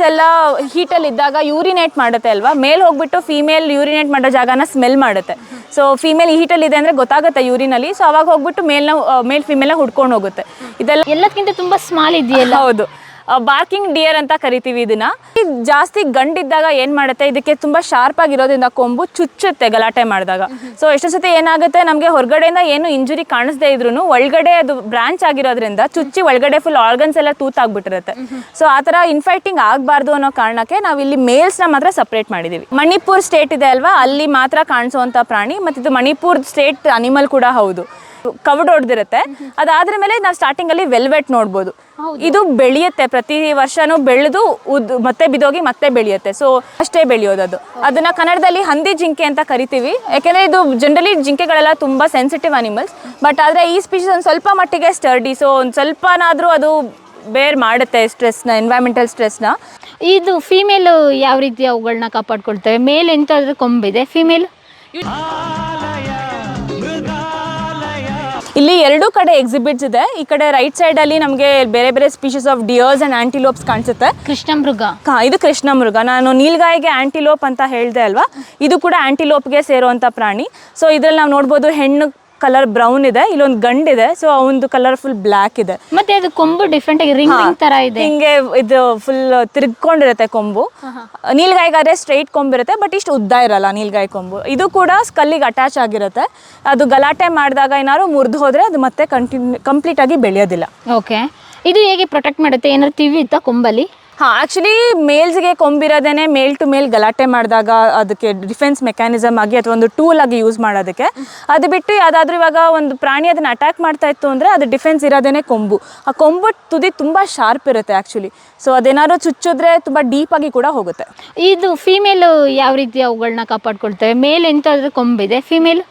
Females ಎಲ್ಲ ಹೀಟಲ್ಲಿ ಇದ್ದಾಗ urinate ಮಾಡುತ್ತೆ ಅಲ್ವಾ? ಮೇಲ್ ಹೋಗ್ಬಿಟ್ಟು ಫೀಮೇಲ್ ಯೂರಿನೇಟ್ ಮಾಡೋ ಜಾಗನ ಸ್ಮೆಲ್ ಮಾಡುತ್ತೆ. ಸೊ ಫೀಮೇಲ್ ಹೀಟಲ್ಲಿ ಇದೆ ಅಂದರೆ ಗೊತ್ತಾಗುತ್ತೆ ಯೂರಿನಲ್ಲಿ ಸೊ ಅವಾಗ ಹೋಗ್ಬಿಟ್ಟು ಮೇಲ್ನ ಮೇಲ್ ಫೀಮೇಲ್ನ ಹುಡ್ಕೊಂಡು ಹೋಗುತ್ತೆ. ಇದೆಲ್ಲ ಎಲ್ಲದಕ್ಕಿಂತ ತುಂಬಾ ಸ್ಮಾಲ್ ಇದೆಯಲ್ಲ? ಹೌದು. ಬಾರ್ಕಿಂಗ್ ಡಿಯರ್ ಅಂತ ಕರಿತೀವಿ ಇದನ್ನ. ಇದ್ ಜಾಸ್ತಿ ಗಂಡಿದ್ದಾಗ ಏನ್ ಮಾಡುತ್ತೆ? ಇದಕ್ಕೆ ತುಂಬಾ ಶಾರ್ಪ್ ಆಗಿರೋದ್ರಿಂದ ಕೊಂಬು ಚುಚ್ಚುತ್ತೆ ಗಲಾಟೆ ಮಾಡಿದಾಗ. ಸೊ ಎಷ್ಟೋ ಸತಿ ಏನಾಗುತ್ತೆ? ನಮಗೆ ಹೊರಗಡೆಯಿಂದ ಏನು ಇಂಜುರಿ ಕಾಣಿಸದೇ ಇದ್ರು ಒಳಗಡೆ ಅದು ಬ್ರಾಂಚ್ ಆಗಿರೋದ್ರಿಂದ ಚುಚ್ಚಿ ಒಳಗಡೆ ಫುಲ್ ಆರ್ಗನ್ಸ್ ಎಲ್ಲ ತೂತ್ ಆಗ್ಬಿಟ್ಟಿರುತ್ತೆ ಸೊ ಆ ಥರ ಇನ್ಫೈಟಿಂಗ್ ಆಗಬಾರ್ದು ಅನ್ನೋ ಕಾರಣಕ್ಕೆ ನಾವು ಇಲ್ಲಿ ಮೇಲ್ಸ್ನ ಮಾತ್ರ ಸಪ್ರೇಟ್ ಮಾಡಿದೀವಿ. ಮಣಿಪುರ್ ಸ್ಟೇಟ್ ಇದೆ ಅಲ್ವಾ? ಅಲ್ಲಿ ಮಾತ್ರ ಕಾಣಿಸುವಂತ ಪ್ರಾಣಿ ಮತ್ತು ಇದು ಮಣಿಪುರ್ ಸ್ಟೇಟ್ ಅನಿಮಲ್ ಕೂಡ ಹೌದು. ಕವಡ್ ಹೊಡೆದಿರುತ್ತೆ. ಅದಾದ್ರ ಮೇಲೆ ನಾವು ಸ್ಟಾರ್ಟಿಂಗ್ ಅಲ್ಲಿ ವೆಲ್ವೆಟ್ ನೋಡ್ಬೋದು. ಇದು ಬೆಳೆಯುತ್ತೆ. ಪ್ರತಿ ವರ್ಷನೂ ಬೆಳೆದು ಉದ್ ಮತ್ತೆ ಬಿದೋಗಿ ಮತ್ತೆ ಬೆಳೆಯುತ್ತೆ. ಸೊ ಅಷ್ಟೇ ಬೆಳೆಯೋದು ಅದು. ಅದನ್ನ ಕನ್ನಡದಲ್ಲಿ ಹಂದಿ ಜಿಂಕೆ ಅಂತ ಕರಿತೀವಿ. ಯಾಕೆಂದ್ರೆ ಇದು ಜನರಲಿ ಜಿಂಕೆಗಳೆಲ್ಲ ತುಂಬಾ ಸೆನ್ಸಿಟಿವ್ ಅನಿಮಲ್ಸ್ ಬಟ್ ಆದ್ರೆ ಈ ಸ್ಪೀಶೀಸ್ ಒಂದು ಸ್ವಲ್ಪ ಮಟ್ಟಿಗೆ ಸ್ಟರ್ಡಿ ಸೊ ಒಂದು ಸ್ವಲ್ಪನಾದ್ರೂ ಅದು ಬೇರ್ ಮಾಡುತ್ತೆ ಸ್ಟ್ರೆಸ್ನ ಎನ್ವೈರ್ಮೆಂಟಲ್ ಸ್ಟ್ರೆಸ್ನ ಇದು ಫಿಮೇಲ್ ಯಾವ ರೀತಿ ಅವುಗಳನ್ನ ಕಾಪಾಡ್ಕೊಳ್ತವೆ? ಮೇಲ್ ಎಂತಾದ್ರೂ ಕೊಂಬಿದೆ ಫಿಮೇಲ್ ಇಲ್ಲಿ ಎರಡು ಕಡೆ ಎಕ್ಸಿಬಿಟ್ಸ್ ಇದೆ. ಈ ಕಡೆ ರೈಟ್ ಸೈಡ್ ಅಲ್ಲಿ ನಮಗೆ ಬೇರೆ ಬೇರೆ species of deers and antelopes ಕಾಣಿಸುತ್ತೆ. ಕೃಷ್ಣ ಮೃಗ ಕಾ- ಇದು ಕೃಷ್ಣ ಮೃಗ ನಾನು ನೀಲ್ಗಾಯಿಗೆ ಆಂಟಿಲೋಪ್ ಅಂತ ಹೇಳಿದೆ ಅಲ್ವಾ? ಇದು ಕೂಡ ಆಂಟಿಲೋಪ್ಗೆ ಸೇರುವಂತ ಪ್ರಾಣಿ. ಸೊ ಇದ್ರಲ್ಲಿ ನಾವು ನೋಡ್ಬೋದು ಹೆಣ್ಣು ಕಲರ್ ಬ್ರೌನ್ ಇದೆ ಇಲ್ಲೊಂದು ಗಂಡಿದೆ ಸೊ ಅವನದು ಕಲರ್ ಫುಲ್ ಬ್ಲಾಕ್ ಇದೆ. ಮತ್ತೆ ಅದು ಕೊಂಬು ಡಿಫ್ರೆಂಟ್ ಆಗಿ ರಿಂಗ್ ರಿಂಗ್ ತರ ಇದೆ. ಹಿಂಗೆ ಇದು ಫುಲ್ ತಿರುಗ್ಕೊಂಡಿರುತ್ತೆ ಕೊಂಬು. ನೀಲ್ಗಾಯಿಗಾದ್ರೆ ಸ್ಟ್ರೈಟ್ ಕೊಂಬಿರುತ್ತೆ ಬಟ್ ಇಷ್ಟು ಉದ್ದ ಇರಲ್ಲ ನೀಲ್ಗಾಯಿ ಕೊಂಬು. ಇದು ಕೂಡ ಸ್ಕಲ್ಲಿಗೆ ಅಟ್ಯಾಚ್ ಆಗಿರುತ್ತೆ. ಅದು ಗಲಾಟೆ ಮಾಡಿದಾಗ ಏನಾದ್ರು ಮುರಿದು ಹೋದ್ರೆ ಅದು ಮತ್ತೆ ಕಂಟಿನ್ಯೂ ಕಂಪ್ಲೀಟ್ ಆಗಿ ಬೆಳೆಯೋದಿಲ್ಲ. ಓಕೆ ಇದು ಹೇಗೆ ಪ್ರೊಟೆಕ್ಟ್ ಮಾಡುತ್ತೆ? ಏನಾದ್ರು ತಿವಿ ಇತ್ತಾ ಕೊಂಬಲ್ಲಿ? ಹಾಂ ಆ್ಯಕ್ಚುಲಿ ಮೇಲ್ಸ್ಗೆ ಕೊಂಬಿರೋದೇನೆ ಮೇಲ್ ಟು ಮೇಲ್ ಗಲಾಟೆ ಮಾಡಿದಾಗ ಅದಕ್ಕೆ ಡಿಫೆನ್ಸ್ ಮೆಕ್ಯಾನಿಸಮ್ ಆಗಿ ಅಥವಾ ಒಂದು ಟೂಲ್ ಆಗಿ ಯೂಸ್ ಮಾಡೋದಕ್ಕೆ. ಅದು ಬಿಟ್ಟು ಯಾವುದಾದ್ರೂ ಇವಾಗ ಒಂದು ಪ್ರಾಣಿ ಅದನ್ನು ಅಟ್ಯಾಕ್ ಮಾಡ್ತಾ ಇತ್ತು ಅಂದರೆ ಅದು ಡಿಫೆನ್ಸ್ ಇರೋದೇನೆ ಕೊಂಬು. ಆ ಕೊಂಬು ತುದಿ ತುಂಬ ಶಾರ್ಪ್ ಇರುತ್ತೆ ಆ್ಯಕ್ಚುಲಿ ಸೊ ಅದೇನಾದ್ರು ಚುಚ್ಚಿದ್ರೆ ತುಂಬ ಡೀಪಾಗಿ ಕೂಡ ಹೋಗುತ್ತೆ. ಇದು ಫಿಮೇಲ್ ಯಾವ ರೀತಿ ಅವುಗಳನ್ನ ಕಾಪಾಡ್ಕೊಳ್ತವೆ? ಮೇಲ್ ಎಂತಾದ್ರೂ ಕೊಂಬಿದೆ? ಫಿಮೇಲ್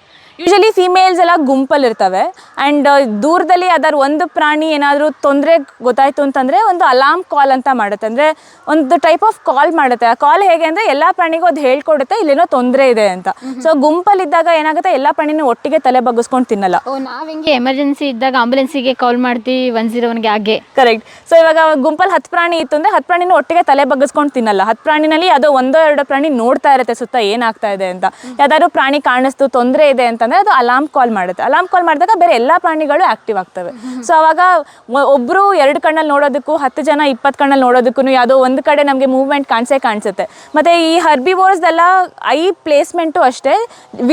ಯೂಶಲಿ ಫೀಮೇಲ್ಸ್ ಎಲ್ಲ ಗುಂಪಲ್ಲಿ ಇರ್ತವೆ ಆ್ಯಂಡ್ ದೂರದಲ್ಲಿ ಅದರ ಒಂದು ಪ್ರಾಣಿ ಏನಾದರೂ ತೊಂದರೆ ಗೊತ್ತಾಯ್ತು ಅಂತಂದರೆ ಒಂದು ಅಲಾರ್ಮ್ ಕಾಲ್ ಅಂತ ಮಾಡುತ್ತೆ. ಅಂದರೆ ಒಂದು ಟೈಪ್ ಆಫ್ ಕಾಲ್ ಮಾಡುತ್ತೆ. ಆ ಕಾಲ್ ಹೇಗೆ ಅಂದರೆ ಎಲ್ಲ ಪ್ರಾಣಿಗೂ ಅದು ಹೇಳ್ಕೊಡುತ್ತೆ ಇಲ್ಲೇನೋ ತೊಂದರೆ ಇದೆ ಅಂತ. ಸೊ ಗುಂಪಲ್ಲಿದ್ದಾಗ ಏನಾಗುತ್ತೆ ಎಲ್ಲ ಪ್ರಾಣಿನೂ ಒಟ್ಟಿಗೆ ತಲೆ ಬಗ್ಗಿಸ್ಕೊಂಡು ತಿನ್ನಲ್ಲ. ಓ ನಾವು ಹಿಂಗೆ ಎಮರ್ಜೆನ್ಸಿ ಇದ್ದಾಗ ಆಂಬುಲೆನ್ಸಿಗೆ ಕಾಲ್ ಮಾಡ್ತೀವಿ ಒನ್ ಜೀರೋ ಒನ್ಗೆ ಹಾಗೆ ಕರೆಕ್ಟ್ ಸೊ ಇವಾಗ ಗುಂಪಲ್ಲಿ ಹತ್ತು ಪ್ರಾಣಿ ಇತ್ತು ಅಂದರೆ ಹತ್ತು ಪ್ರಾಣಿನೂ ಒಟ್ಟಿಗೆ ತಲೆ ಬಗ್ಗಿಸ್ಕೊಂಡು ತಿನ್ನಲ್ಲ. ಹತ್ತು ಪ್ರಾಣಿನಲ್ಲಿ ಅದು ಒಂದೋ ಎರಡೋ ಪ್ರಾಣಿ ನೋಡ್ತಾ ಇರುತ್ತೆ ಸುತ್ತ ಏನಾಗ್ತಾ ಇದೆ ಅಂತ. ಯಾವ್ದಾದ್ರು ಪ್ರಾಣಿ ಕಾಣಿಸ್ತು ತೊಂದರೆ ಇದೆ ಅಂತಂದರೆ ಅದು ಅಲಾರ್ಮ್ ಕಾಲ್ ಮಾಡುತ್ತೆ. ಅಲಾರ್ಮ್ ಕಾಲ್ ಮಾಡಿದಾಗ ಬೇರೆ ಎಲ್ಲ ಪ್ರಾಣಿಗಳು ಆಕ್ಟಿವ್ ಆಗ್ತವೆ. ಸೊ ಅವಾಗ ಒಬ್ರು ಎರಡು ಕಣ್ಣಲ್ಲಿ ನೋಡೋದಕ್ಕೂ, ಹತ್ತು ಜನ ಇಪ್ಪತ್ತು ಕಣ್ಣಲ್ಲಿ ನೋಡೋದಕ್ಕೂ ಯಾವುದೋ ಒಂದು ಕಡೆ ನಮಗೆ ಮೂವ್ಮೆಂಟ್ ಕಾಣಿಸೇ ಕಾಣಿಸುತ್ತೆ. ಮತ್ತು ಈ ಹರ್ಬಿ ವೋರ್ಸ್ದೆಲ್ಲ ಐ ಪ್ಲೇಸ್ಮೆಂಟು ಅಷ್ಟೇ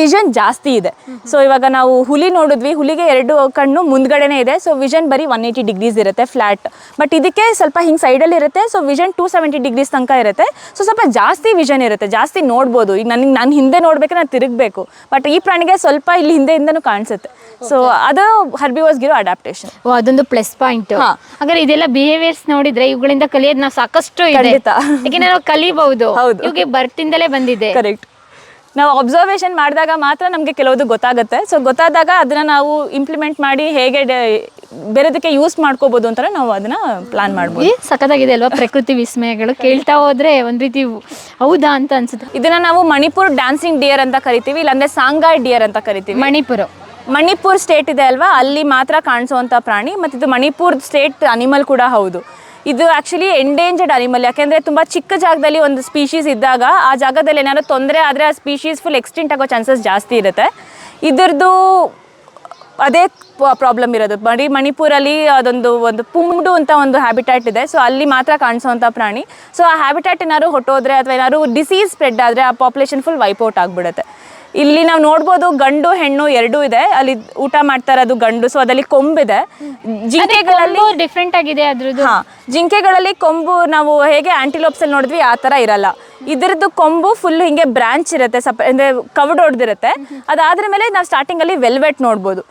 ವಿಷನ್ ಜಾಸ್ತಿ ಇದೆ. ಸೊ ಇವಾಗ ನಾವು ಹುಲಿ ನೋಡಿದ್ವಿ, ಹುಲಿಗೆ ಎರಡು ಕಣ್ಣು ಮುಂದ್ಗಡೆನೇ ಇದೆ. ಸೊ ವಿಷನ್ ಬರೀ ಒನ್ ಏಯ್ಟಿ ಡಿಗ್ರೀಸ್ ಇರುತ್ತೆ ಫ್ಲ್ಯಾಟ್ ಬಟ್ ಇದಕ್ಕೆ ಸ್ವಲ್ಪ ಹಿಂಗೆ ಸೈಡಲ್ಲಿ ಇರುತ್ತೆ so vision two seventy degrees ತನಕ ಇರುತ್ತೆ. ಸೊ ಸ್ವಲ್ಪ ಜಾಸ್ತಿ ವಿಷನ್ ಇರುತ್ತೆ, ಜಾಸ್ತಿ ನೋಡ್ಬೋದು. ಈಗ ನನಗೆ ನಾನು ಹಿಂದೆ ನೋಡ್ಬೇಕು, ನಾನು ತಿರುಗಬೇಕು. ಬಟ್ ಈ ಪ್ರಾಣಿಗೆ ಸ್ವಲ್ಪ ಇಲ್ಲಿ ಹಿಂದೆಯಿಂದನೂ ಕಾಣಿಸುತ್ತೆ. ಸೊ ಅದು ಗಿರೋ ಅಡಾಪ್ಟೇಷನ್ ಓ ಅದೊಂದು ಪ್ಲಸ್ ಪಾಯಿಂಟ್. ಹಾಗಾದ್ರೆ ಇದೆಲ್ಲ ಬಿಹೇವಿಯರ್ಸ್ ನೋಡಿದ್ರೆ ಇವುಗಳಿಂದ ಕಲಿಯೋದು ನಾವು ಸಾಕಷ್ಟು ಇದೆ. ಯಾಕೆಂದ್ರೆ ನಾವು ಕಲಿಬಹುದು? ಹೌದು. ಇವ್ಗೆ ಬರ್ತಿಂದಲೇ ಬಂದಿದೆ. ಕರೆಕ್ಟ್ ನಾವು ಅಬ್ಸರ್ವೇಷನ್ ಮಾಡಿದಾಗ ಮಾತ್ರ ನಮಗೆ ಕೆಲವೊಂದು ಗೊತ್ತಾಗುತ್ತೆ. ಸೊ ಗೊತ್ತಾದಾಗ ಅದನ್ನ ನಾವು ಇಂಪ್ಲಿಮೆಂಟ್ ಮಾಡಿ ಹೇಗೆ ಬೇರೆದಕ್ಕೆ ಯೂಸ್ ಮಾಡ್ಕೋಬಹುದು ಅಂತ ನಾವು ಅದನ್ನ ಪ್ಲಾನ್ ಮಾಡ್ಬೋದು. ಸಖತ್ತಾಗಿದೆ ಅಲ್ವಾ? ಪ್ರಕೃತಿ ವಿಸ್ಮಯಗಳು ಕೇಳ್ತಾ ಹೋದ್ರೆ ಒಂದ್ ರೀತಿ ಹೌದಾ ಅಂತ ಅನ್ಸುತ್ತೆ. ಇದನ್ನ ನಾವು ಮಣಿಪುರ್ ಡ್ಯಾನ್ಸಿಂಗ್ ಡಿಯರ್ ಅಂತ ಕರಿತೀವಿ ಇಲ್ಲಾಂದ್ರೆ ಸಾಂಗಾಯ್ ಡಿಯರ್ ಅಂತ ಕರಿತೀವಿ. ಮಣಿಪುರ. ಮಣಿಪುರ್ ಸ್ಟೇಟ್ ಇದೆ ಅಲ್ವಾ? ಅಲ್ಲಿ ಮಾತ್ರ ಕಾಣಿಸುವಂಥ ಪ್ರಾಣಿ ಮತ್ತು ಇದು ಮಣಿಪುರ್ ಸ್ಟೇಟ್ ಅನಿಮಲ್ ಕೂಡ ಹೌದು. ಇದು ಆ್ಯಕ್ಚುಲಿ ಎಂಡೇಂಜರ್ಡ್ ಅನಿಮಲ್ ಯಾಕೆಂದರೆ ತುಂಬ ಚಿಕ್ಕ ಜಾಗದಲ್ಲಿ ಒಂದು ಸ್ಪೀಶೀಸ್ ಇದ್ದಾಗ ಆ ಜಾಗದಲ್ಲಿ ಏನಾದ್ರು ತೊಂದರೆ ಆದರೆ ಆ ಸ್ಪೀಶೀಸ್ ಫುಲ್ ಎಕ್ಸ್ಟಿಂಟ್ ಆಗೋ ಚಾನ್ಸಸ್ ಜಾಸ್ತಿ ಇರುತ್ತೆ. ಇದ್ರದ್ದು ಅದೇ ಪ್ರಾಬ್ಲಮ್ ಇರೋದು. ಬರೀ ಮಣಿಪುರಲ್ಲಿ ಅದೊಂದು ಒಂದು ಪುಂಡು ಅಂತ ಒಂದು ಹ್ಯಾಬಿಟ್ಯಾಟ್ ಇದೆ. ಸೊ ಅಲ್ಲಿ ಮಾತ್ರ ಕಾಣಿಸೋವಂಥ ಪ್ರಾಣಿ. ಸೊ ಆ ಹ್ಯಾಬಿಟ್ಯಾಟ್ ಏನಾದ್ರು ಹೊಟ್ಟೋದ್ರೆ ಅಥವಾ ಏನಾದ್ರು ಡಿಸೀಸ್ ಸ್ಪ್ರೆಡ್ ಆದರೆ ಆ ಪಾಪ್ಯುಲೇಷನ್ ಫುಲ್ ವೈಪೌಟ್ ಆಗಿಬಿಡುತ್ತೆ. ಇಲ್ಲಿ ನಾವು ನೋಡ್ಬೋದು ಗಂಡು ಹೆಣ್ಣು ಎರಡೂ ಇದೆ. ಅಲ್ಲಿ ಊಟ ಮಾಡ್ತಾ ಇರೋದು ಗಂಡು. ಸೊ ಅದಲ್ಲಿ ಕೊಂಬಿದೆ. ಜಿಂಕೆಗಳಲ್ಲಿ ಡಿಫ್ರೆಂಟ್ ಆಗಿದೆ ಅದ್ರದ್ದು. ಹಾ ಜಿಂಕೆಗಳಲ್ಲಿ ಕೊಂಬು ನಾವು ಹೇಗೆ ಆಂಟಿಲೋಪ್ಸ್ ಅಲ್ಲಿ ನೋಡಿದ್ವಿ ಆ ತರ ಇರಲ್ಲ. ಇದರದ್ದು ಕೊಂಬು ಫುಲ್ ಹಿಂಗೆ ಬ್ರಾಂಚ್ ಇರುತ್ತೆ ಸಪ್ ಅಂದ್ರೆ ಕವಡ್ ಹೊಡೆದಿರುತ್ತೆ ಅದಾದ್ರ ಮೇಲೆ ನಾವು ಸ್ಟಾರ್ಟಿಂಗ್ ಅಲ್ಲಿ ವೆಲ್ವೆಟ್ ನೋಡ್ಬೋದು.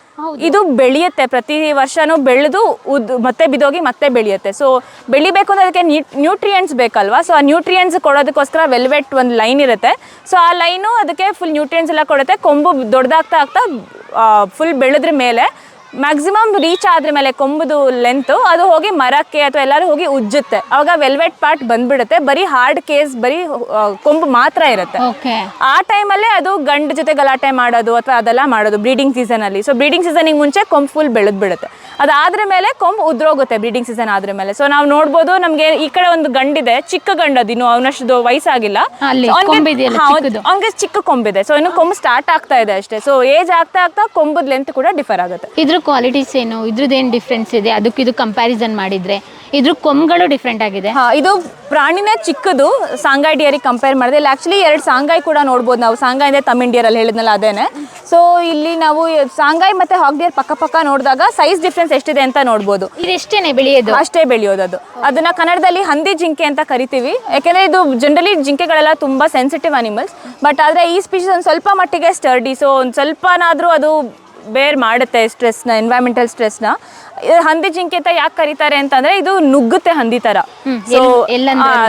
ಇದು ಬೆಳೆಯುತ್ತೆ ಪ್ರತಿ ವರ್ಷನೂ ಬೆಳೆದು ಉದ್ ಮತ್ತೆ ಬಿದೋಗಿ ಮತ್ತೆ ಬೆಳೆಯುತ್ತೆ. ಸೊ ಬೆಳಿಬೇಕು ಅಂದ್ರೆ ಅದಕ್ಕೆ ನ್ಯೂಟ್ರಿಯೆಂಟ್ಸ್ ಬೇಕಲ್ವಾ? ಸೊ ಆ ನ್ಯೂಟ್ರಿಯೆಂಟ್ಸ್ ಕೊಡೋದಕ್ಕೋಸ್ಕರ ವೆಲ್ವೆಟ್ ಒಂದು ಲೈನ್ ಇರುತ್ತೆ. ಸೊ ಆ ಲೈನು ಅದಕ್ಕೆ ಫುಲ್ ನ್ಯೂಟ್ರಿಯೆಂಟ್ಸ್ ಎಲ್ಲ ಕೊಡುತ್ತೆ. ಕೊಂಬು ದೊಡ್ಡದಾಗ್ತಾ ಆಗ್ತಾ ಫುಲ್ ಬೆಳೆದ್ರ ಮೇಲೆ. ಮ್ಯಾಕ್ಸಿಮಮ್ ರೀಚ್ ಆದ್ರ ಮೇಲೆ ಕೊಂಬುದು ಲೆಂತ್ ಅದು ಹೋಗಿ ಮರಕ್ಕೆ ಅಥವಾ ಎಲ್ಲರೂ ಹೋಗಿ ಉಜ್ಜುತ್ತೆ. ಅವಾಗ ವೆಲ್ವೆಟ್ ಪಾರ್ಟ್ ಬಂದ್ಬಿಡುತ್ತೆ. ಬರೀ ಹಾರ್ಡ್ ಕೇಸ್ ಬರೀ ಕೊಂಬು ಮಾತ್ರ ಇರುತ್ತೆ. ಆ ಟೈಮಲ್ಲೇ ಅದು ಗಂಡ ಜೊತೆ ಗಲಾಟೆ ಮಾಡೋದು ಅಥವಾ ಅದೆಲ್ಲ ಮಾಡೋದು ಬ್ರೀಡಿಂಗ್ ಸೀಸನ್ ಅಲ್ಲಿ. ಸೊ ಬ್ರೀಡಿಂಗ್ ಸೀಸನಿಗೆ ಮುಂಚೆ ಕೊಂಬು ಫುಲ್ ಬೆಳೆದ್ ಬಿಡುತ್ತೆ ಅದಾದ್ರ ಮೇಲೆ ಕೊಂಬು ಉದ್ರೋಗುತ್ತೆ ಬ್ರೀಡಿಂಗ್ ಸೀಸನ್ ಆದ್ರ ಮೇಲೆ. ಸೊ ನಾವು ನೋಡ್ಬೋದು ನಮಗೆ ಈ ಕಡೆ ಒಂದು ಗಂಡಿದೆ ಚಿಕ್ಕ ಗಂಡ ಅದಿನ್ನು ಇನ್ನು ಅವನಷ್ಟು ವಯಸ್ಸಾಗಿಲ್ಲ. ಅವ್ನಿಗೆ ಚಿಕ್ಕ ಕೊಂಬಿದೆ. ಸೊ ಇನ್ನು ಕೊಂಬು ಸ್ಟಾರ್ಟ್ ಆಗ್ತಾ ಇದೆ ಅಷ್ಟೇ. ಸೊ ಏಜ್ ಆಗ್ತಾ ಆಗ್ತಾ ಕೊಂಬದ ಲೆಂತ್ ಕೂಡ ಡಿಫರ್ ಆಗುತ್ತೆ. ಇದ್ರ ಕ್ವಾಲಿಟೀಸ್ ಏನು? ಇದ್ರದ್ದು ಏನು ಡಿಫ್ರೆನ್ಸ್ ಇದೆ? ಅದಕ್ಕೆ ಇದು ಕಂಪ್ಯಾರಿಸನ್ ಮಾಡಿದರೆ. ಇದ್ರ ಕೊಂಬುಗಳು ಡಿಫ್ರೆಂಟ್ ಆಗಿದೆ. ಹಾ ಇದು ಪ್ರಾಣಿನೇ ಚಿಕ್ಕದು. ಸಾಂಗಾಯ್ ಡಿಯರಿಗೆ ಕಂಪೇರ್ ಮಾಡಿದೆ. ಇಲ್ಲಿ ಆ್ಯಕ್ಚುಲಿ ಎರಡು ಸಾಂಗಾಯ್ ಕೂಡ ನೋಡ್ಬೋದು ನಾವು. ಸಾಂಗಾಯ್ ಅಂದರೆ ತಮಿಳ್ ಇಂಡಿಯರಲ್ಲಿ ಹೇಳಿದ್ನಲ್ಲ ಅದೇನೆ. ಸೊ ಇಲ್ಲಿ ನಾವು ಸಾಂಗಾಯ್ ಮತ್ತು ಹಾಗ್ ಡಿಯರ್ ಪಕ್ಕ ಪಕ್ಕ ನೋಡಿದಾಗ ಸೈಜ್ ಡಿಫ್ರೆನ್ಸ್ ಎಷ್ಟಿದೆ ಅಂತ ನೋಡ್ಬೋದು. ಇದೆಷ್ಟೇನೆ ಬೆಳೆಯೋದು? ಅಷ್ಟೇ ಬೆಳೆಯೋದು ಅದು ಅದನ್ನ ಕನ್ನಡದಲ್ಲಿ ಹಂದಿ ಜಿಂಕೆ ಅಂತ ಕರಿತೀವಿ. ಯಾಕೆಂದರೆ ಇದು ಜನರಲಿ ಜಿಂಕೆಗಳೆಲ್ಲ ತುಂಬ ಸೆನ್ಸಿಟಿವ್ ಅನಿಮಲ್ಸ್ ಬಟ್ ಆದರೆ ಈ ಸ್ಪೀಶೀಸ್ ಒಂದು ಸ್ವಲ್ಪ ಮಟ್ಟಿಗೆ ಸ್ಟರ್ಡಿ ಸೊ ಒಂದು ಸ್ವಲ್ಪನಾದರೂ ಅದು ಬೇರ್ ಮಾಡುತ್ತೆ ಸ್ಟ್ರೆಸ್ನ ಎನ್ವೈರ್ಮೆಂಟಲ್ ಸ್ಟ್ರೆಸ್ನ. ಹಂದಿ ಜಿಂಕೆ ಅಂತ ಯಾಕೆ ಕರೀತಾರೆ ಅಂತಂದ್ರೆ ಇದು ನುಗ್ಗುತ್ತೆ ಹಂದಿ ತರ. ಸೊ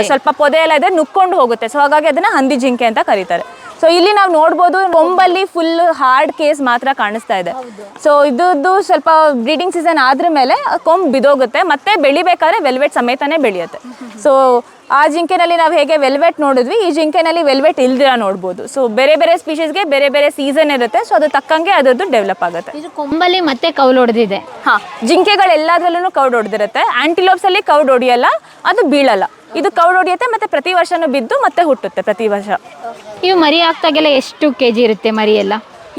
ಸ್ವಲ್ಪ ಪೊದೆ ಎಲ್ಲ ಇದೆ ನುಗ್ಕೊಂಡು ಹೋಗುತ್ತೆ. ಸೊ ಹಾಗಾಗಿ ಅದನ್ನ ಹಂದಿ ಜಿಂಕೆ ಅಂತ ಕರೀತಾರೆ. ಸೊ ಇಲ್ಲಿ ನಾವು ನೋಡ್ಬೋದು ಕೊಂಬಲ್ಲಿ ಫುಲ್ ಹಾರ್ಡ್ ಕೇಸ್ ಮಾತ್ರ ಕಾಣಿಸ್ತಾ ಇದೆ. ಸೊ ಇದ್ದು ಸ್ವಲ್ಪ ಬ್ರೀಡಿಂಗ್ ಸೀಸನ್ ಆದ್ರ ಮೇಲೆ ಕೊಂಬ್ ಬಿದೋಗುತ್ತೆ ಮತ್ತೆ ಬೆಳಿಬೇಕಾದ್ರೆ ವೆಲ್ವೆಟ್ ಸಮೇತನೇ ಬೆಳೆಯುತ್ತೆ. ಸೊ ಆ ಜಿಂಕೆನಲ್ಲಿ ನಾವು ಹೇಗೆ ವೆಲ್ವೆಟ್ ನೋಡಿದ್ವಿ ಈ ಜಿಂಕೆನಲ್ಲಿ ವೆಲ್ವೆಟ್ ಇಲ್ದಿರ ನೋಡ್ಬೋದು. ಸೊ ಬೇರೆ ಬೇರೆ ಸ್ಪೀಷೀಸ್ಗೆ ಬೇರೆ ಬೇರೆ ಸೀಸನ್ ಇರುತ್ತೆ ಸೊ ಅದು ತಕ್ಕಂಗೆ ಅದರದ್ದು ಡೆವಲಪ್ ಆಗುತ್ತೆ. ಕೊಂಬಲ್ಲಿ ಮತ್ತೆ ಕೌಲ್ ಹೊಡೆದಿದೆ ಹಾ ಜಿಂಕೆಗಳು ಎಲ್ಲದರಲ್ಲೂ ಕೌಡ್ ಹೊಡೆದಿರುತ್ತೆ ಆಂಟಿಲೋಪ್ಸ್ ಅಲ್ಲಿ ಕೌಡ್ ಹೊಡಿಯಲ್ಲ ಅದು ಬೀಳಲ್ಲ. ಇದು ಕೌಡ್ ಹೊಡಿಯುತ್ತೆ ಮತ್ತೆ ಪ್ರತಿ ವರ್ಷನೂ ಬಿದ್ದು ಮತ್ತೆ ಹುಟ್ಟುತ್ತೆ ಪ್ರತಿ ವರ್ಷ. ಇವು ಮರಿ ಆಗ್ತಾಗೆಲ್ಲ ಎಷ್ಟು ಕೆ ಜಿ ಇರುತ್ತೆ ಮರಿ ಎಲ್ಲ?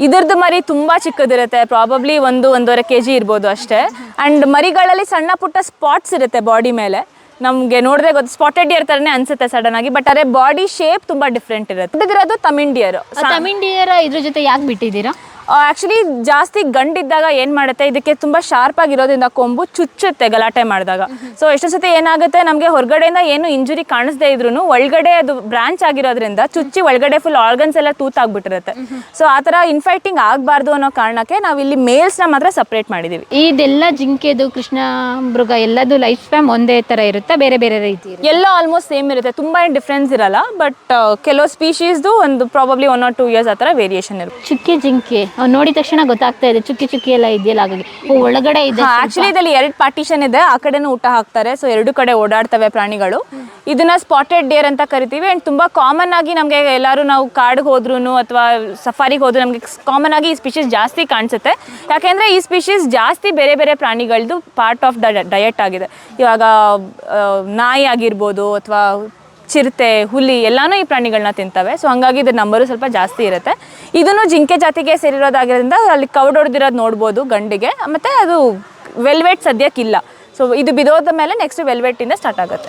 ಇದರದ್ದು ಮರಿ ತುಂಬಾ ಚಿಕ್ಕದಿರುತ್ತೆ ಪ್ರಾಬಬ್ಲಿ ಒಂದು ಒಂದೂವರೆ ಕೆ ಜಿ ಇರ್ಬೋದು ಅಷ್ಟೇ. ಅಂಡ್ ಮರಿಗಳಲ್ಲಿ ಸಣ್ಣ ಪುಟ್ಟ ಸ್ಪಾಟ್ಸ್ ಇರುತ್ತೆ ಬಾಡಿ ಮೇಲೆ. ನಮಗೆ ನೋಡಿದ್ರೆ ಗೊತ್ತು ಸ್ಪಾಟೆಡ್ ಇಯರ್ ಥರನೇ ಅನ್ಸುತ್ತೆ ಸಡನ್ ಆಗಿ ಬಟ್ ಅದೇ ಬಾಡಿ ಶೇಪ್ ತುಂಬಾ ಡಿಫ್ರೆಂಟ್ ಇರುತ್ತೆ. ಇದಿರೋದು ತಮಿಂಡಿಯರು ಡಿಯರ್ ತಮಿಂಡಿಯರ ಇದ್ರ ಜೊತೆ ಯಾಕೆ ಬಿಟ್ಟಿದ್ದೀರಾ? ಆ್ಯಕ್ಚುಲಿ ಜಾಸ್ತಿ ಗಂಡಿದ್ದಾಗ ಏನು ಮಾಡುತ್ತೆ? ಇದಕ್ಕೆ ತುಂಬ ಶಾರ್ಪ್ ಆಗಿರೋದ್ರಿಂದ ಕೊಂಬು ಚುಚ್ಚುತ್ತೆ ಗಲಾಟೆ ಮಾಡಿದಾಗ. ಸೊ ಎಷ್ಟೋ ಸತಿ ಏನಾಗುತ್ತೆ? ನಮಗೆ ಹೊರಗಡೆಯಿಂದ ಏನು ಇಂಜುರಿ ಕಾಣಿಸದೇ ಇದ್ರೂ ಒಳಗಡೆ ಅದು ಬ್ರಾಂಚ್ ಆಗಿರೋದ್ರಿಂದ ಚುಚ್ಚಿ ಒಳಗಡೆ ಫುಲ್ ಆರ್ಗನ್ಸ್ ಎಲ್ಲ ತೂತ್ ಆಗ್ಬಿಟ್ಟಿರುತ್ತೆ ಸೊ ಆ ಥರ ಇನ್ಫೈಟಿಂಗ್ ಆಗಬಾರ್ದು ಅನ್ನೋ ಕಾರಣಕ್ಕೆ ನಾವು ಇಲ್ಲಿ ಮೇಲ್ಸ್ನ ಮಾತ್ರ ಸಪ್ರೇಟ್ ಮಾಡಿದ್ದೀವಿ ಇದೆಲ್ಲ ಜಿಂಕೆದು ಕೃಷ್ಣ ಮೃಗ ಎಲ್ಲದು ಲೈಫ್ ಸ್ಪ್ಯಾಮ್ ಒಂದೇ ಥರ ಇರುತ್ತೆ? ಬೇರೆ ಬೇರೆ ರೀತಿ ಎಲ್ಲ ಆಲ್ಮೋಸ್ಟ್ ಸೇಮ್ ಇರುತ್ತೆ. ತುಂಬ ಏನು ಡಿಫ್ರೆನ್ಸ್ ಇರಲ್ಲ ಬಟ್ ಕೆಲವು ಸ್ಪೀಶೀಸ್ದು ಒಂದು probably one or two years ಆ ಥರ ವೇರಿಯೇಷನ್ ಇರುತ್ತೆ. ಚಿಕ್ಕಿ ಜಿಂಕೆ. ನೋಡಿದ ತಕ್ಷಣ ಗೊತ್ತಾಗ್ತಾ ಇದೆ ಚುಕ್ಕಿ ಚುಕ್ಕಿ ಎಲ್ಲ ಇದೆಯಲ್ಲ ಹಾಗಾಗಿ. ಓ, ಒಳಗಡೆ ಇದೆ ಆಕ್ಚುಲಿ ಇದರಲ್ಲಿ ಎರಡು ಪಾರ್ಟಿಷನ್ ಇದೆ ಆ ಕಡೆನೂ ಊಟ ಹಾಕ್ತಾರೆ ಸೊ ಎರಡು ಕಡೆ ಓಡಾಡ್ತವೆ ಪ್ರಾಣಿಗಳು. ಇದನ್ನ ಸ್ಪಾಟೆಡ್ ಡಿಯರ್ ಅಂತ ಕರಿತೀವಿ ಅಂಡ್ ತುಂಬಾ ಕಾಮನ್ ಆಗಿ ನಮಗೆ ಎಲ್ಲರೂ ನಾವು ಕಾಡಿಗೆ ಹೋದ್ರೂ ಅಥವಾ ಸಫಾರಿಗೆ ಹೋದ್ರು ನಮಗೆ ಕಾಮನ್ ಆಗಿ ಈ ಸ್ಪೀಶೀಸ್ ಜಾಸ್ತಿ ಕಾಣಿಸುತ್ತೆ. ಯಾಕೆಂದ್ರೆ ಈ ಸ್ಪೀಶೀಸ್ ಜಾಸ್ತಿ ಬೇರೆ ಬೇರೆ ಪ್ರಾಣಿಗಳದ್ದು ಪಾರ್ಟ್ ಆಫ್ ದ ಡಯಟ್ ಆಗಿದೆ. ಇವಾಗ ನಾಯಿ ಆಗಿರ್ಬೋದು ಅಥವಾ ಚಿರತೆ, ಹುಲಿ ಎಲ್ಲಾನು ಈ ಪ್ರಾಣಿಗಳನ್ನ ತಿಂತವೆ. ಸೊ ಹಂಗಾಗಿ ಇದ್ರ ನಂಬರು ಸ್ವಲ್ಪ ಜಾಸ್ತಿ ಇರುತ್ತೆ. ಇದನ್ನು ಜಿಂಕೆ ಜಾತಿಗೆ ಸೇರಿರೋದಾಗಿರೋದ್ರಿಂದ ಅಲ್ಲಿ ಕೌಡೊಡ್ದಿರೋದು ನೋಡ್ಬೋದು ಗಂಡಿಗೆ. ಮತ್ತು ಅದು ವೆಲ್ವೆಟ್ ಸದ್ಯಕ್ಕಿಲ್ಲ ಸೊ ಇದು ಬಿದೋದ ಮೇಲೆ ನೆಕ್ಸ್ಟ್ ವೆಲ್ವೆಟ್ಟಿಂದ ಸ್ಟಾರ್ಟ್ ಆಗುತ್ತೆ.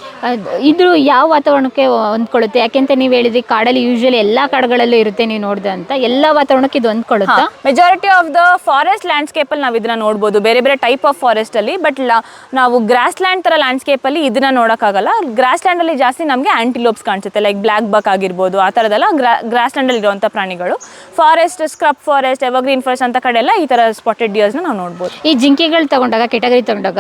ಇದು ಯಾವ ವಾತಾವರಣಕ್ಕೆ ಹೊಂದ್ಕೊಳ್ಳುತ್ತೆ? ಯಾಕೆಂತ ನೀವು ಹೇಳಿದ್ರಿ ಕಾಡಲ್ಲಿ ಯೂಶಲಿ ಎಲ್ಲಾ ಕಾಡುಗಳಲ್ಲೂ ಇರುತ್ತೆ ನೀವು ನೋಡಿದೆ ಅಂತ. ಎಲ್ಲ ವಾತಾವರಣಕ್ಕೆ ಇದು ಹೊಂದ್ಕೊಳ್ಳುತ್ತೆ? Majority of the forest landscape ಅಲ್ಲಿ ನಾವು ಇದನ್ನ ನೋಡ್ಬೋದು. ಬೇರೆ ಬೇರೆ ಟೈಪ್ ಆಫ್ ಫಾರೆಸ್ಟ್ ಅಲ್ಲಿ ಬಟ್ ನಾವು ಗ್ರಾಸ್ ಲ್ಯಾಂಡ್ ತರ ಲ್ಯಾಂಡ್ಸ್ಕೇಪ್ ಅಲ್ಲಿ ಇದನ್ನ ನೋಡೋಕ್ಕಾಗಲ್ಲ. ಗ್ರಾಸ್ ಲ್ಯಾಂಡ್ ಅಲ್ಲಿ ಜಾಸ್ತಿ ನಮಗೆ ಆಂಟಿಲೋಪ್ಸ್ ಕಾಣಿಸುತ್ತೆ ಲೈಕ್ ಬ್ಲಾಕ್ ಬಕ್ ಆಗಿರ್ಬೋದು ಆ ಥರದೆಲ್ಲ ಗ್ರಾಸ್ ಲ್ಯಾಂಡ್ ಅಲ್ಲಿ ಇರುವಂಥ ಪ್ರಾಣಿಗಳು. Forest scrub forest evergreen forest ಅಂತ ಕಡೆ ಎಲ್ಲ ಈ ತರ ಸ್ಪಾಟೆಡ್ ಡಿಯರ್ಸ್ನ ನಾವು ನೋಡ್ಬೋದು. ಈ ಜಿಂಕೆಗಳು ತಗೊಂಡಾಗ ಕೆಟಗರಿ ತಗೊಂಡಾಗ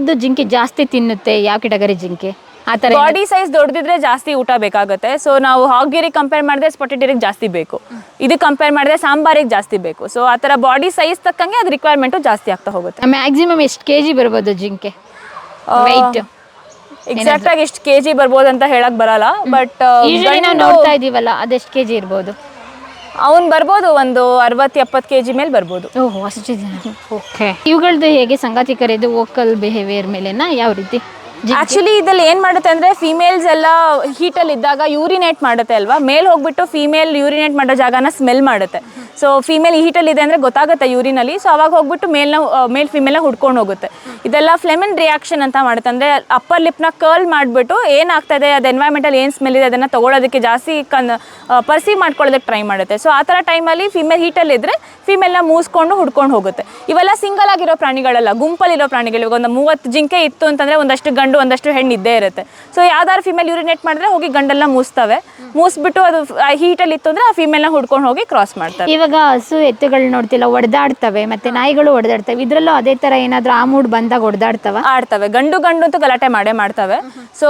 ಯಾವ್ದು ಜಿಂಕೆ ಜಾಸ್ತಿ ತಿನ್ನುತ್ತೆ? ಯಾವ ಕೆಟಗರಿ ಜಿಂಕೆ? ಆ ಥರ ಬಾಡಿ ಸೈಜ್ ದೊಡ್ಡದಿದ್ರೆ ಜಾಸ್ತಿ ಊಟ ಬೇಕಾಗುತ್ತೆ. ಸೊ ನಾವು ಹಾಗಿರಿಗೆ ಕಂಪೇರ್ ಮಾಡಿದ್ರೆ ಸ್ಪೊಟೆಟಿರಿಗೆ ಜಾಸ್ತಿ ಬೇಕು. ಇದು ಕಂಪೇರ್ ಮಾಡಿದ್ರೆ ಸಾಂಬಾರಿಗೆ ಜಾಸ್ತಿ ಬೇಕು. ಸೊ ಆತರ ಥರ ಬಾಡಿ ಸೈಜ್ ತಕ್ಕಂಗೆ ಅದು ರಿಕ್ವೈರ್ಮೆಂಟ್ ಜಾಸ್ತಿ ಆಗ್ತಾ ಹೋಗುತ್ತೆ. ಮ್ಯಾಕ್ಸಿಮಮ್ ಎಷ್ಟು ಕೆ ಜಿ ಬರ್ಬೋದು ಜಿಂಕೆ? ವೆಯ್ಟ್ ಎಕ್ಸಾಕ್ಟ್ ಆಗಿ ಎಷ್ಟು ಕೆ ಜಿ ಬರ್ಬೋದು ಅಂತ ಹೇಳಕ್ ಬರಲ್ಲ ಬಟ್ ಯೂಶಲಿ ನಾವು ನೋಡ್ತಾ ಇದೀವಲ್ಲ ಅದೆಷ್ಟು ಕೆ ಜಿ ಇರ್ಬೋದು? ಅವ್ನು ಬರ್ಬೋದು ಒಂದು ಅರವತ್ತು ಎಪ್ಪತ್ತು ಕೆ ಜಿ ಮೇಲೆ ಬರ್ಬೋದು. ಓಹೋ, ಅಷ್ಟು ಜನ. ಓಕೆ. ಇವುಗಳದ್ದು ಹೇಗೆ ಸಂಗಾತಿ ಕರೆದು ವೋಕಲ್ ಬಿಹೇವಿಯರ್ ಮೇಲೆನಾ ಯಾವ ರೀತಿ? ಆಕ್ಚುಲಿ ಇದ್ರಲ್ಲಿ ಏನ್ ಮಾಡುತ್ತೆ ಅಂದ್ರೆ ಫಿಮೇಲ್ಸ್ ಎಲ್ಲ ಅಲ್ಲಿ ಇದ್ದಾಗ ಯೂರಿನೇಟ್ ಮಾಡುತ್ತೆ ಅಲ್ವಾ? ಮೇಲ್ ಹೋಗ್ಬಿಟ್ಟು ಫಿಮೇಲ್ ಯೂರಿನೇಟ್ ಮಾಡೋ ಜಾಗನ ಸ್ಮೆಲ್ ಮಾಡುತ್ತೆ. ಸೊ ಫಿಮೇಲ್ ಅಲ್ಲಿ ಇದೆ ಅಂದ್ರೆ ಗೊತ್ತಾಗುತ್ತೆ ಯೂರಿನಲ್ಲಿ ಸೊ ಅವಾಗ ಹೋಗ್ಬಿಟ್ಟು ಮೇಲ್ನ ಮೇಲ್ ಫಿಮೇಲ್ನ ಹುಡ್ಕೊಂಡು ಹೋಗುತ್ತೆ. ಇದೆಲ್ಲ ಫ್ಲೆಮನ್ ರಿಯಾಕ್ಷನ್ ಅಂತ ಮಾಡುತ್ತೆ. ಅಂದ್ರೆ ಅಪ್ಪರ್ ಲಿಪ್ನ ಕರ್ಲ್ ಮಾಡಿಬಿಟ್ಟು ಏನಾಗ್ತಾ ಇದೆ, ಅದು ಅಲ್ಲಿ ಏನು ಸ್ಮೆಲ್ ಇದೆ ಅದನ್ನ ತಗೊಳ್ಳೋದಕ್ಕೆ ಜಾಸ್ತಿ ಕನ್ ಪರ್ಸೀವ್ ಮಾಡ್ಕೊಳ್ಳೋದಕ್ಕೆ ಟ್ರೈ ಮಾಡುತ್ತೆ. ಸೊ ಆ ಥರ ಟೈಮಲ್ಲಿ ಫಿಮೇಲ್ ಹೀಟಲ್ಲಿ ಇದ್ರೆ ಫಿಮೇಲ್ನ ಮೂಸ್ಕೊಂಡು ಹುಡ್ಕೊಂಡು ಹೋಗುತ್ತೆ. ಇವೆಲ್ಲ ಸಿಂಗಲ್ ಆಗಿರೋ ಪ್ರಾಣಿಗಳಲ್ಲ, ಗುಂಪಲ್ಲಿರೋ ಪ್ರಾಣಿಗಳು. ಒಂದು ಮೂವತ್ತು ಜಿಂಕೆ ಇತ್ತು ಅಂತಂದ್ರೆ ಒಂದಷ್ಟು ಗಂಡು ಒಂದಷ್ಟು ಹೆಣ್ಣು ಇದ್ದೇ ಇರುತ್ತೆ. ಸೊ ಯಾವ್ದಾದ್ರು ಫಿಮೇಲ್ ಯೂರಿನೇಟ್ ಮಾಡಿದ್ರೆ ಹೋಗಿ ಗಂಡೆಲ್ಲ ಮೂಸ್ತವೆ. ಮೂಸ್ಬಿಟ್ಟು ಅದು ಹೀಟಲ್ಲಿ ಇತ್ತು ಅಂದ್ರೆ ಆ ಫಿಮೇಲ್ನ ಹುಡ್ಕೊಂಡು ಹೋಗಿ ಕ್ರಾಸ್ ಮಾಡ್ತಾರೆ. ಇವಾಗ ಹಸು ಎತ್ತುಗಳು ನೋಡ್ತಿಲ್ಲ ಒಡೆದಾಡ್ತವೆ ಮತ್ತೆ ನಾಯಿಗಳು ಒಡೆದಾಡ್ತವೆ. ಇದ್ರಲ್ಲೂ ಅದೇ ತರ ಏನಾದ್ರೂ ಆ ಮೂಡ್ ಬಂದಾಗ ಒಡೆದಾಡ್ತವ? ಆಡ್ತವೆ. ಗಂಡು ಗಂಡು ಅಂತೂ ಗಲಾಟೆ ಮಾಡೇ ಮಾಡ್ತವೆ. ಸೊ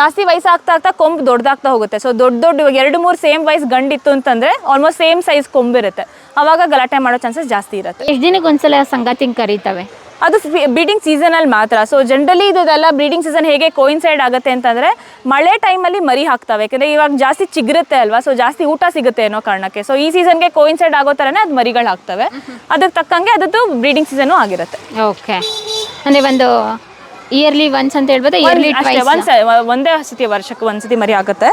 ಜಾಸ್ತಿ ವಯಸ್ಸಾಗ್ತಾ ಆಗ್ತಾ ಕೊಂಬು ದೊಡ್ಡದಾಗ್ತಾ ಹೋಗುತ್ತೆ. ಸೊ ದೊಡ್ಡ ದೊಡ್ಡ ಇವಾಗ ಎರಡು ಮೂರು ಸೇಮ್ ವಯಸ್ಸು ಗಂಡಿತ್ತು ಅಂತಂದ್ರೆ ಆಲ್ಮೋಸ್ಟ್ ಸೇಮ್ ಸೈಜ್ ಕೊಂಬಿರುತ್ತೆ ಅವಾಗ ಗಲಾಟೆ ಮಾಡೋ ಚಾನ್ಸಸ್ ಜಾಸ್ತಿ ಇರುತ್ತೆ. ಎಷ್ಟು ದಿನಕ್ಕೆ ಒಂದ್ಸಲ ಸಂಗಾತಿಂಗ್ ಕರೀತವೆ? ಅದು ಬ್ರೀಡಿಂಗ್ ಸೀಸನಲ್ಲಿ ಮಾತ್ರ. ಸೊ ಜನರಲಿ ಇದೆಲ್ಲ ಬ್ರೀಡಿಂಗ್ ಸೀಸನ್ ಹೇಗೆ ಕೋಯಿನ್ಸೈಡ್ ಆಗುತ್ತೆ ಅಂತಂದರೆ ಮಳೆ ಟೈಮಲ್ಲಿ ಮರಿ ಹಾಕ್ತವೆ. ಯಾಕಂದರೆ ಇವಾಗ ಜಾಸ್ತಿ ಚಿಗುರುತ್ತೆ ಅಲ್ವಾ? ಸೊ ಜಾಸ್ತಿ ಊಟ ಸಿಗುತ್ತೆ ಅನ್ನೋ ಕಾರಣಕ್ಕೆ. ಸೊ ಈ ಸೀಸನ್ಗೆ ಕೋಯಿನ್ಸೈಡ್ ಆಗೋ ಥರನೇ ಅದು ಮರಿಗಳು ಹಾಕ್ತವೆ. ಅದಕ್ಕೆ ತಕ್ಕಂಗೆ ಅದದ್ದು ಬ್ರೀಡಿಂಗ್ ಸೀಸನು ಆಗಿರುತ್ತೆ. ಓಕೆ ಅಂದರೆ ಒಂದು ಇಯರ್ಲಿ ಒನ್ಸ್ ಅಂತ ಹೇಳ್ಬೋದು ಇಯರ್ಲಿ ಒನ್ಸ್ ಒಂದೇ ಸತಿ ವರ್ಷಕ್ಕೆ ಒಂದ್ಸತಿ ಮರಿ ಆಗುತ್ತೆ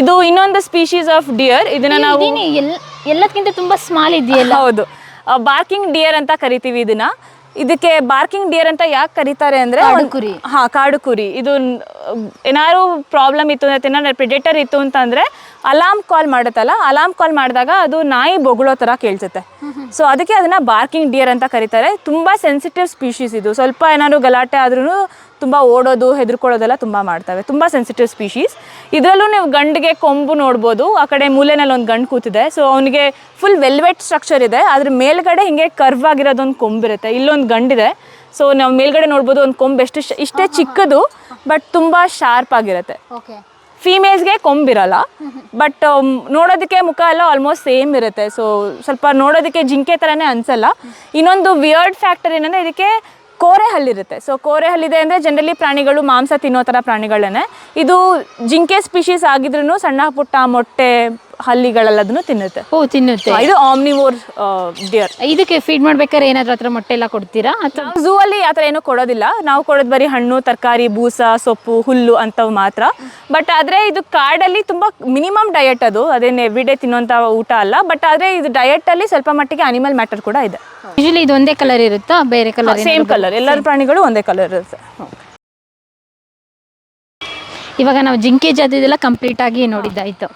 ಇದು ಇನ್ನೊಂದು ಸ್ಪೀಶೀಸ್ ಆಫ್ ಡಿಯರ್ ಇದನ್ನ ನಾವು ಎಲ್ಲ ಎಲ್ಲದಕ್ಕಿಂತ ತುಂಬಾ ಸ್ಮಾಲ್ ಇದೆಯಲ್ಲ? ಹೌದು. ಬಾರ್ಕಿಂಗ್ ಡಿಯರ್ ಅಂತ ಕರಿತೀವಿ ಇದನ್ನ. ಇದಕ್ಕೆ ಬಾರ್ಕಿಂಗ್ ಡಿಯರ್ ಅಂತ ಯಾಕೆ ಕರೀತಾರೆ ಅಂದ್ರೆ ಒಂದ್- ಕುರಿ. ಹಾ ಕಾಡು ಕುರಿ ಇದು ನ್- ಏನಾದ್ರು ಪ್ರಾಬ್ಲಮ್ ಇತ್ತು ಅಂದ್ರೆ ಏನಾದ್ರು ಪ್ರಿಡೇಟರ್ ಇತ್ತು ಅಂತಂದ್ರೆ ಅಲಾರ್ಮ್ ಕಾಲ್ ಮಾಡುತ್ತಲ್ಲ ಅಲಾರ್ಮ್ ಕಾಲ್ ಮಾಡಿದಾಗ ಅದು ನಾಯಿ ಬೊಗಳೋ ತರ ಕೇಳ್ಸುತ್ತೆ. ಸೊ ಅದಕ್ಕೆ ಅದನ್ನ ಬಾರ್ಕಿಂಗ್ ಡಿಯರ್ ಅಂತ ಕರೀತಾರೆ. ತುಂಬಾ ಸೆನ್ಸಿಟಿವ್ ಸ್ಪೀಶೀಸ್ ಇದು. ಸ್ವಲ್ಪ ಏನಾದ್ರು ಗಲಾಟೆ ಆದ್ರೂ ತುಂಬ ಓಡೋದು ಹೆದರ್ಕೊಳ್ಳೋದೆಲ್ಲ ತುಂಬ ಮಾಡ್ತವೆ. ತುಂಬ ಸೆನ್ಸಿಟಿವ್ ಸ್ಪೀಶೀಸ್ ಇದರಲ್ಲೂ ನೀವು ಗಂಡಿಗೆ ಕೊಂಬು ನೋಡ್ಬೋದು. ಆ ಕಡೆ ಮೂಲೆನಲ್ಲಿ ಒಂದು ಗಂಡು ಕೂತಿದೆ. ಸೊ ಅವನಿಗೆ ಫುಲ್ ವೆಲ್ವೆಟ್ ಸ್ಟ್ರಕ್ಚರ್ ಇದೆ. ಅದ್ರ ಮೇಲ್ಗಡೆ ಹಿಂಗೆ ಕರ್ವ್ ಆಗಿರೋದೊಂದು ಕೊಂಬಿರುತ್ತೆ ಇಲ್ಲೊಂದು ಗಂಡಿದೆ. ಸೊ ನಾವು ಮೇಲ್ಗಡೆ ನೋಡ್ಬೋದು ಒಂದು ಕೊಂಬು ಎಷ್ಟು ಇಷ್ಟೇ ಚಿಕ್ಕದು ಬಟ್ ತುಂಬ ಶಾರ್ಪ್ ಆಗಿರುತ್ತೆ. ಫೀಮೇಲ್ಸ್ಗೆ ಕೊಂಬಿರಲ್ಲ ಬಟ್ ನೋಡೋದಕ್ಕೆ ಮುಖ ಎಲ್ಲ ಆಲ್ಮೋಸ್ಟ್ ಸೇಮ್ ಇರುತ್ತೆ. ಸೊ ಸ್ವಲ್ಪ ನೋಡೋದಕ್ಕೆ ಜಿಂಕೆ ಥರನೇ ಅನಿಸಲ್ಲ. ಇನ್ನೊಂದು ವಿಯರ್ಡ್ ಫ್ಯಾಕ್ಟರ್ ಏನಂದರೆ ಇದಕ್ಕೆ ಕೋರೆ ಹಲ್ಲಿರುತ್ತೆ ಸೊ ಕೋರೆ ಹಲ್ಲಿದೆ ಅಂದರೆ ಜನರಲಿ ಪ್ರಾಣಿಗಳು ಮಾಂಸ ತಿನ್ನೋ ಥರ ಪ್ರಾಣಿಗಳನ್ನೇ. ಇದು ಜಿಂಕೆ ಸ್ಪೀಷೀಸ್ ಆಗಿದ್ರೂ ಸಣ್ಣ ಪುಟ್ಟ ಮೊಟ್ಟೆ ಹಲ್ಲಿಗಳೆಲ್ಲದನ್ನು ತಿನ್ನುತ್ತೆ. ಓ ತಿನ್ನುತ್ತೆ. ಇದು ಆಮ್ನಿವೋರ್ ಡಿಯರ್ ಇದಕ್ಕೆ ಫೀಡ್ ಮಾಡ್ಬೇಕಾದ್ರೆ ಏನಾದ್ರೂ ಹತ್ರ ಮೊಟ್ಟೆ ಎಲ್ಲ ಕೊಡ್ತೀರಾ? ಅಥವಾ ಝೂ ಅಲ್ಲಿ ಆತರ ಏನು ಏನೂ ಕೊಡೋದಿಲ್ಲ. ನಾವು ಕೊಡೋದು ಬರೀ ಹಣ್ಣು ತರಕಾರಿ ಬೂಸ ಸೊಪ್ಪು ಹುಲ್ಲು ಅಂತವ್ ಮಾತ್ರ. ಬಟ್ ಆದ್ರೆ ಇದು ಕಾಡಲ್ಲಿ ತುಂಬಾ ಮಿನಿಮಮ್ ಡಯಟ್ ಅದು. ಅದೇನು ಎವ್ರಿಡೇ ತಿನ್ನುವಂತ ಊಟ ಅಲ್ಲ. ಬಟ್ ಆದ್ರೆ ಇದು ಡಯಟ್ ಅಲ್ಲಿ ಸ್ವಲ್ಪ ಮಟ್ಟಿಗೆ ಅನಿಮಲ್ ಮ್ಯಾಟರ್ ಕೂಡ ಇದೆ. ಯೂಶಲಿ ಇದು ಒಂದೇ ಕಲರ್ ಇರುತ್ತಾ? ಬೇರೆ ಕಲರ್ ಸೇಮ್ ಕಲರ್ ಎಲ್ಲರ ಪ್ರಾಣಿಗಳು ಒಂದೇ ಕಲರ್ ಇರುತ್ತೆ. ಇವಾಗ ನಾವು ಜಿಂಕೆ ಜಾತಿದೆಲ್ಲ ಕಂಪ್ಲೀಟ್ ಆಗಿ ನೋಡಿದ್ದಾಯ್ತು.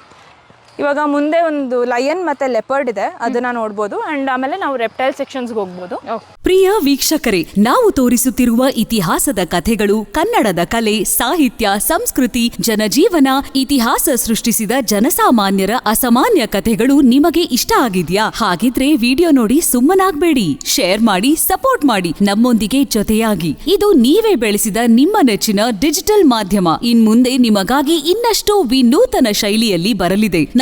ಇವಾಗ ಮುಂದೆ ಒಂದು ಲಯನ್ ಮತ್ತೆ ಲೆಪರ್ಡ್ ಇದೆ ಅದನ್ನ ನೋಡ್ಬೋದು. ಅಂಡ್ ಆಮೇಲೆ ನಾವು ರೆಪ್ಟೈಲ್ ಸೆಕ್ಷನ್ಸ್ಗೆ ಹೋಗ್ಬೋದು. ಪ್ರಿಯ ವೀಕ್ಷಕರೇ ನಾವು ತೋರಿಸುತ್ತಿರುವ ಇತಿಹಾಸದ ಕಥೆಗಳು ಕನ್ನಡದ ಕಲೆ ಸಾಹಿತ್ಯ ಸಂಸ್ಕೃತಿ ಜನಜೀವನ ಇತಿಹಾಸ ಸೃಷ್ಟಿಸಿದ ಜನಸಾಮಾನ್ಯರ ಅಸಾಮಾನ್ಯ ಕಥೆಗಳು ನಿಮಗೆ ಇಷ್ಟ ಆಗಿದ್ಯಾ? ಹಾಗಿದ್ರೆ ವಿಡಿಯೋ ನೋಡಿ ಸುಮ್ಮನಾಗ್ಬೇಡಿ. ಶೇರ್ ಮಾಡಿ ಸಪೋರ್ಟ್ ಮಾಡಿ. ನಮ್ಮೊಂದಿಗೆ ಜೊತೆಯಾಗಿ. ಇದು ನೀವೇ ಬೆಳೆಸಿದ ನಿಮ್ಮ ನೆಚ್ಚಿನ ಡಿಜಿಟಲ್ ಮಾಧ್ಯಮ. ಇನ್ ಮುಂದೆ ನಿಮಗಾಗಿ ಇನ್ನಷ್ಟು ವಿನೂತನ ಶೈಲಿಯಲ್ಲಿ ಬರಲಿದೆ.